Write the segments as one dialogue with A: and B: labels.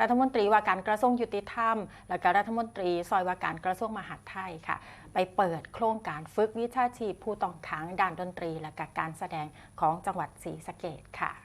A: รัฐมนตรีว่าการกระทรวงยุติธรรม และก็รัฐมนตรีซอยว่าการกระทรวงมหาดไทยค่ะ ไปเปิดโครงการฝึกวิชาชีพผู้ต้องขังด้านดนตรีและกการแสดงของจังหวัดศรีสะเกดค่ะ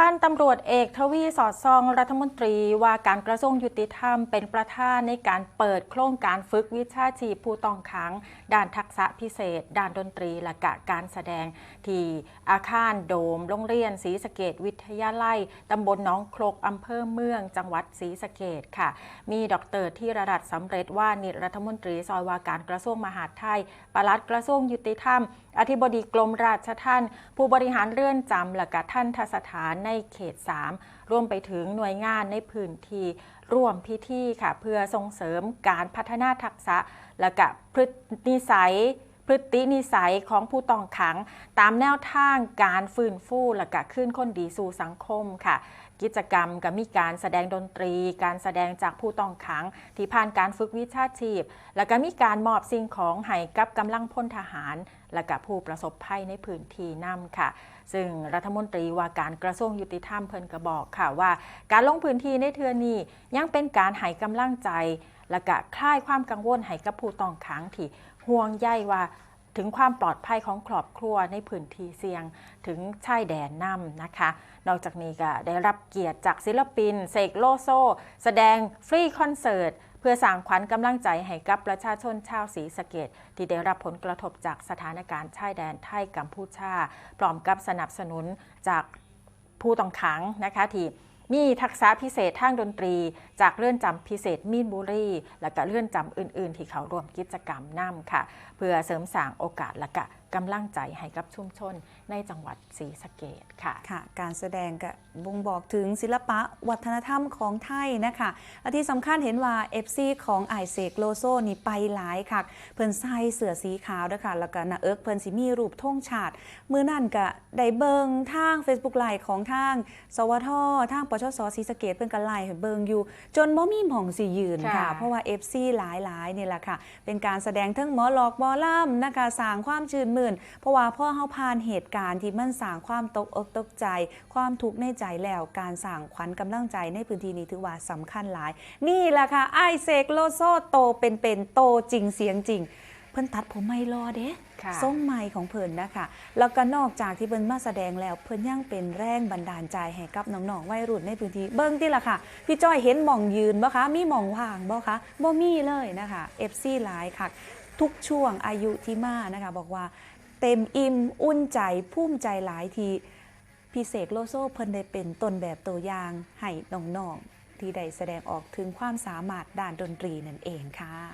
A: พันตำรวจเอกทวีสอดซองรัฐมนตรีว่าการกระทรวงยุติธรรมเป็นประธานในการเปิดโครงการฝึกวิชาชีพผู้ต้องขัง ด้านทักษะพิเศษ ด้านดนตรีและกะการแสดง ที่อาคารโดม โรงเรียนศรีสะเกดวิทยาลัยตำบลน้องครกอำเภอเมือง จังหวัดศรีสะเกดค่ะ มีดรที่ระดับสำเร็จว่านิรัฐมนตรีซอยว่าการกระทรวงมหาดไทยปลัดกระทรวงยุติธรรม อธิบดีกรมราชทัณฑ์ผู้บริหารเรือนจำและกท่านทสถานในเขต 3 รวมไปถึงหน่วยงานในพื้นที่ร่วมพิธีค่ะ เพื่อส่งเสริมการพัฒนาทักษะ และกะพฤตินิสัยพฤตินิสัยของผู้ต้องขัง ตามแนวทางการฟื้นฟูและกะขึ้นคนดีสู่สังคมค่ะ กิจกรรมก็มีการแสดงดนตรี การแสดงจากผู้ต้องขัง ที่ผ่านการฝึกวิชาชีพ แล้วก็มีการมอบสิ่งของให้กับกำลังพลทหารและกับผู้ประสบภัยในพื้นที่นำค่ะ ซึ่งรัฐมนตรีว่าการกระทรวงยุติธรรมเพิ่นก็บอกค่ะว่า การลงพื้นที่ในเทือนี้ยังเป็นการให้กำลังใจ และก็คลายความกังวลให้กับผู้ต้องขังที่ห่วงใยว่าถึงความปลอดภัยของครอบครัวในพื้นที่เสี่ยงถึงชายแดนนำนะคะ นอกจากนี้ก็ได้รับเกียรติจากศิลปินเสกโลโซ แสดงฟรีคอนเสิร์ต พื่อสร้างขวัญกำลังใจให้กับประชาชนชาวศรีสะเกดที่ได้รับผลกระทบจากสถานการณ์ชายแดนไทยกัมพูชาพร้อมกับสนับสนุนจากผู้ต้องขังนะคะที่มีทักษะพิเศษทางดนตรี จากเลื่อนจำพิเศษมีนบุรี และก็เลื่อนจำอื่น ๆ ที่เขาร่วมกิจกรรมนำค่ะ เพื่อเสริมสร้างโอกาสและก็ กำลังใจให้กับชุมชนในจังหวัดศรีสะเกดค่ะ
B: ค่ะ การแสดงก็บ่งบอกถึงศิลปะวัฒนธรรมของไทยนะคะและที่สำคัญเห็นว่า FC ของไอเซกโลโซนี่ไปหลายค่ะ เพิ่นใส่เสื้อสีขาวด้วยค่ะแล้วก็หน้าเอิกเพิ่นสิมีรูปธงชาติมือนั่นก็ได้เบิงทาง Facebook ไลฟ์ของทาง สวททางปชสศรีสะเกดเพิ่นก็ไล่ให้เบิงอยู่ จนบ่มีหม่องสิยืนค่ะ
A: ค่ะ
B: เพราะว่า FC หลายๆนี่แหละค่ะ เป็นการแสดงทั้งหมอหลอกหมอล่ำนะคะสร้างความชื่นมื่น เพราะว่าพ่อเฮาผ่านเหตุการณ์ที่มันสร้างความตกอกตกใจ ความทุกข์ในใจแล้วการสร้างขวัญกำลังใจในพื้นที่นี้ถือว่าสำคัญหลาย นี่แหละค่ะไอเซกโลโซโตเป็นเป็นๆโตจริงเสียงจริงเพิ่นตัดผมไม่รอเด้
A: ค่ะ
B: ทรงใหม่ของเพิ่นนะคะ แล้วก็นอกจากที่เพิ่นมาแสดงแล้ว เพิ่นยังเป็นแรงบันดาลใจให้กับน้องๆวัยรุ่นในพื้นที่ เบิ่งที่ล่ะค่ะ พี่จ้อยเห็นหม่องยืนบ่คะ มีหม่องว่างบ่คะบ่มีเลยนะคะ FC หลายค่ะ ทุกช่วงอายุที่มานะคะบอกว่าเต็มอิ่มอุ่นใจภูมิใจหลายทีพี่เสกโลโซเพิ่นได้เป็นต้นแบบตัวอย่างให้น้องๆที่ได้แสดงออกถึงความสามารถด้านดนตรีนั่นเองค่ะ